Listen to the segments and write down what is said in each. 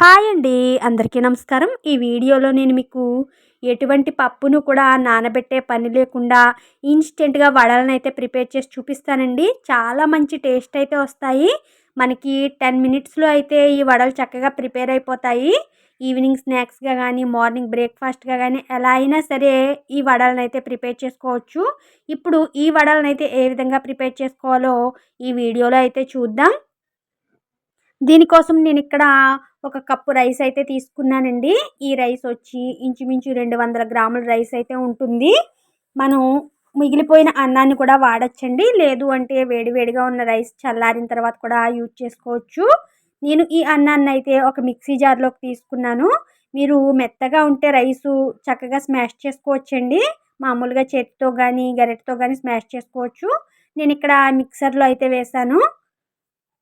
Hi అండి. అందరికీ నమస్కారం. ఈ వీడియోలో నేను మీకు ఎటువంటి పప్పును కూడా నానబెట్టే పని లేకుండా ఇన్స్టెంట్గా వడలను అయితే ప్రిపేర్ చేసి చూపిస్తానండి. చాలా మంచి టేస్ట్ అయితే వస్తాయి. మనకి టెన్ మినిట్స్లో అయితే ఈ వడలు చక్కగా ప్రిపేర్ అయిపోతాయి. ఈవినింగ్ స్నాక్స్గా కానీ మార్నింగ్ బ్రేక్ఫాస్ట్గా కానీ ఎలా అయినా సరే ఈ వడలను అయితే ప్రిపేర్ చేసుకోవచ్చు. ఇప్పుడు ఈ వడలను అయితే ఏ విధంగా ప్రిపేర్ చేసుకోవాలో ఈ వీడియోలో అయితే చూద్దాం. దీనికోసం నేను ఇక్కడ ఒక కప్పు రైస్ అయితే తీసుకున్నానండి. ఈ రైస్ వచ్చి ఇంచుమించు రెండు వందల గ్రాముల రైస్ అయితే ఉంటుంది. మనం మిగిలిపోయిన అన్నాన్ని కూడా వాడచ్చండి. లేదు అంటే వేడివేడిగా ఉన్న రైస్ చల్లారిన తర్వాత కూడా యూజ్ చేసుకోవచ్చు. నేను ఈ అన్నాన్ని అయితే ఒక మిక్సీ జార్లోకి తీసుకున్నాను. మీరు మెత్తగా ఉంటే రైసు చక్కగా స్మాష్ చేసుకోవచ్చండి. మామూలుగా చేతితో కానీ గరిటతో కానీ స్మాష్ చేసుకోవచ్చు. నేను ఇక్కడ మిక్సర్లో అయితే వేసాను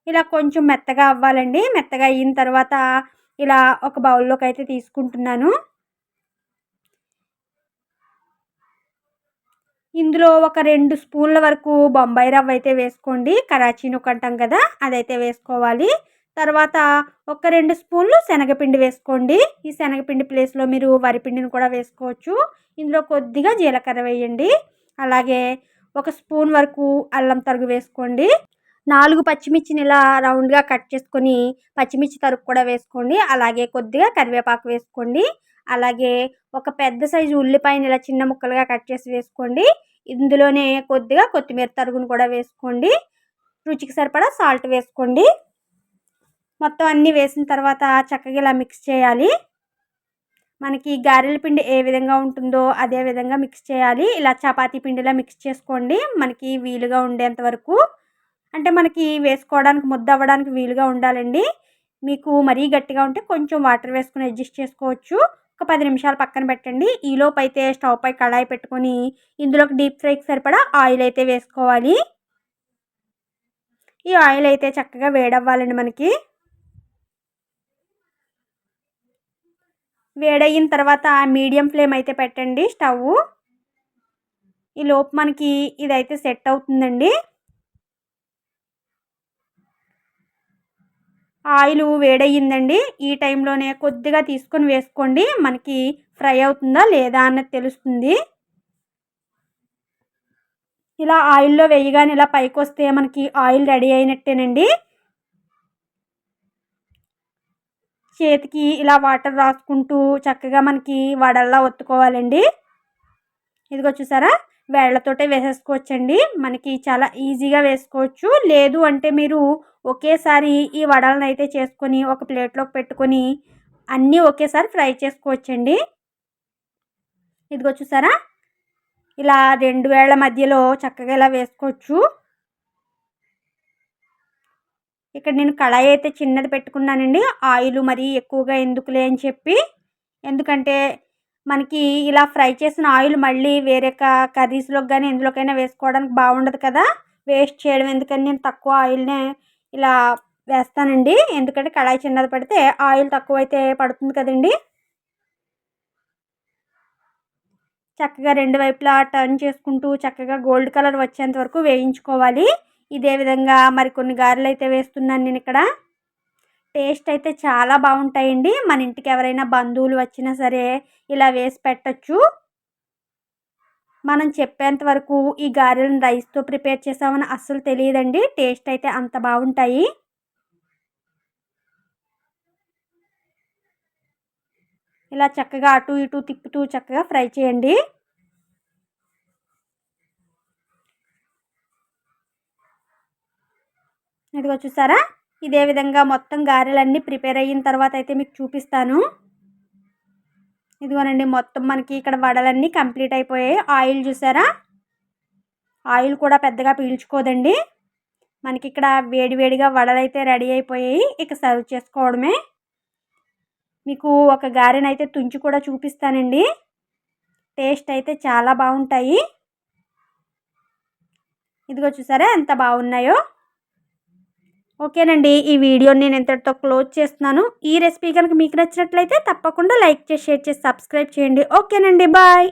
ఇలా కొంచెం మెత్తగా అవ్వాలండి. మెత్తగా అయిన తర్వాత ఇలా ఒక బౌల్లోకి అయితే తీసుకుంటున్నాను. ఇందులో ఒక రెండు స్పూన్ల వరకు బొంబాయి రవ్వ అయితే వేసుకోండి. కరాచీను నువ్వు అంటాం కదా అదైతే వేసుకోవాలి. తర్వాత ఒక రెండు స్పూన్లు శనగపిండి వేసుకోండి. ఈ శనగపిండి ప్లేస్లో మీరు వరిపిండిని కూడా వేసుకోవచ్చు. ఇందులో కొద్దిగా జీలకర్ర వేయండి. అలాగే ఒక స్పూన్ వరకు అల్లం తరుగు వేసుకోండి. నాలుగు పచ్చిమిర్చిని ఇలా రౌండ్గా కట్ చేసుకొని పచ్చిమిర్చి తరుగు కూడా వేసుకోండి. అలాగే కొద్దిగా కరివేపాకు వేసుకోండి. అలాగే ఒక పెద్ద సైజు ఉల్లిపాయని ఇలా చిన్న ముక్కలుగా కట్ చేసి వేసుకోండి. ఇందులోనే కొద్దిగా కొత్తిమీర తరుగును కూడా వేసుకోండి. రుచికి సరిపడా సాల్ట్ వేసుకోండి. మొత్తం అన్నీ వేసిన తర్వాత చక్కగా ఇలా మిక్స్ చేయాలి. మనకి గారెల పిండి ఏ విధంగా ఉంటుందో అదే విధంగా మిక్స్ చేయాలి. ఇలా చపాతీ పిండిలా మిక్స్ చేసుకోండి. మనకి వీలుగా ఉండేంత వరకు అంటే మనకి వేసుకోవడానికి ముద్ద అవ్వడానికి వీలుగా ఉండాలండి. మీకు మరీ గట్టిగా ఉంటే కొంచెం వాటర్ వేసుకుని అడ్జస్ట్ చేసుకోవచ్చు. ఒక పది నిమిషాలు పక్కన పెట్టండి. ఈలోపు అయితే స్టవ్ పై కడాయి పెట్టుకొని ఇందులోకి డీప్ ఫ్రైకి సరిపడా ఆయిల్ అయితే వేసుకోవాలి. ఈ ఆయిల్ అయితే చక్కగా వేడవ్వాలండి మనకి. వేడయిన తర్వాత మీడియం ఫ్లేమ్ అయితే పెట్టండి స్టవ్ ఈ లోపు మనకి ఇదైతే సెట్ అవుతుందండి. ఆయిల్ వేడయ్యిందండి. ఈ టైంలోనే కొద్దిగా తీసుకొని వేసుకోండి. మనకి ఫ్రై అవుతుందా లేదా అన్నది తెలుస్తుంది. ఇలా ఆయిల్లో వేయగానే ఇలా పైకి వస్తే మనకి ఆయిల్ రెడీ అయినట్టేనండి. చేతికి ఇలా వాటర్ రాసుకుంటూ చక్కగా మనకి వడల్లా ఒత్తుకోవాలండి. ఇదిగో చూసారా? వేళ్ళతోటే వేసేసుకోవచ్చండి. మనకి చాలా ఈజీగా వేసుకోవచ్చు. లేదు అంటే మీరు ఒకేసారి ఈ వడలను అయితే చేసుకొని ఒక ప్లేట్లోకి పెట్టుకొని అన్నీ ఒకేసారి ఫ్రై చేసుకోవచ్చండి. ఇదిగో చూసారా? ఇలా రెండు వేళ్ళ మధ్యలో చక్కగా ఇలా వేసుకోవచ్చు. ఇక్కడ నేను కళాయి అయితే చిన్నది పెట్టుకున్నానండి. ఆయిల్ మరీ ఎక్కువగా ఎందుకులే అని చెప్పి. ఎందుకంటే మనకి ఇలా ఫ్రై చేసిన ఆయిల్ మళ్ళీ వేరే కర్రీస్లోకి కానీ ఎందులోకైనా వేసుకోవడానికి బాగుండదు కదా? వేస్ట్ చేయడం ఎందుకని నేను తక్కువ ఆయిల్నే ఇలా వేస్తానండి. ఎందుకంటే కళాయి చిన్నది పడితే ఆయిల్ తక్కువ అయితే పడుతుంది కదండి. చక్కగా రెండు వైపులా టర్న్ చేసుకుంటూ చక్కగా గోల్డ్ కలర్ వచ్చేంత వరకు వేయించుకోవాలి. ఇదే విధంగా మరికొన్ని గారెలు అయితే వేస్తున్నాను నేను ఇక్కడ. టేస్ట్ అయితే చాలా బాగుంటాయండి. మన ఇంటికి ఎవరైనా బంధువులు వచ్చినా సరే ఇలా వేసి పెట్టచ్చు. మనం చెప్పేంత వరకు ఈ గారెలను రైస్తో ప్రిపేర్ చేసామని అస్సలు తెలియదండి. టేస్ట్ అయితే అంత బాగుంటాయి. ఇలా చక్కగా అటు ఇటు తిప్పుతూ చక్కగా ఫ్రై చేయండి. ఇదిగో చూసారా? ఇదే విధంగా మొత్తం గారెలన్నీ ప్రిపేర్ అయిన తర్వాత అయితే మీకు చూపిస్తాను. ఇదిగోనండి మొత్తం మనకి ఇక్కడ వడలన్నీ కంప్లీట్ అయిపోయాయి. ఆయిల్ చూసారా? ఆయిల్ కూడా పెద్దగా పీల్చుకోదండి. మనకి ఇక్కడ వేడివేడిగా వడలు అయితే రెడీ అయిపోయాయి. ఇక సర్వ్ చేసుకోవడమే. మీకు ఒక గారెనైతే తుంచి కూడా చూపిస్తానండి. టేస్ట్ అయితే చాలా బాగుంటాయి. ఇదిగో చూసారా ఎంత బాగున్నాయో? ఓకేనండి ఈ వీడియోని నేను ఎంతటితో క్లోజ్ చేస్తున్నాను. ఈ రెసిపీ కనుక మీకు నచ్చినట్లయితే తప్పకుండా లైక్ చేసి షేర్ చేసి సబ్స్క్రైబ్ చేయండి. ఓకేనండి బాయ్.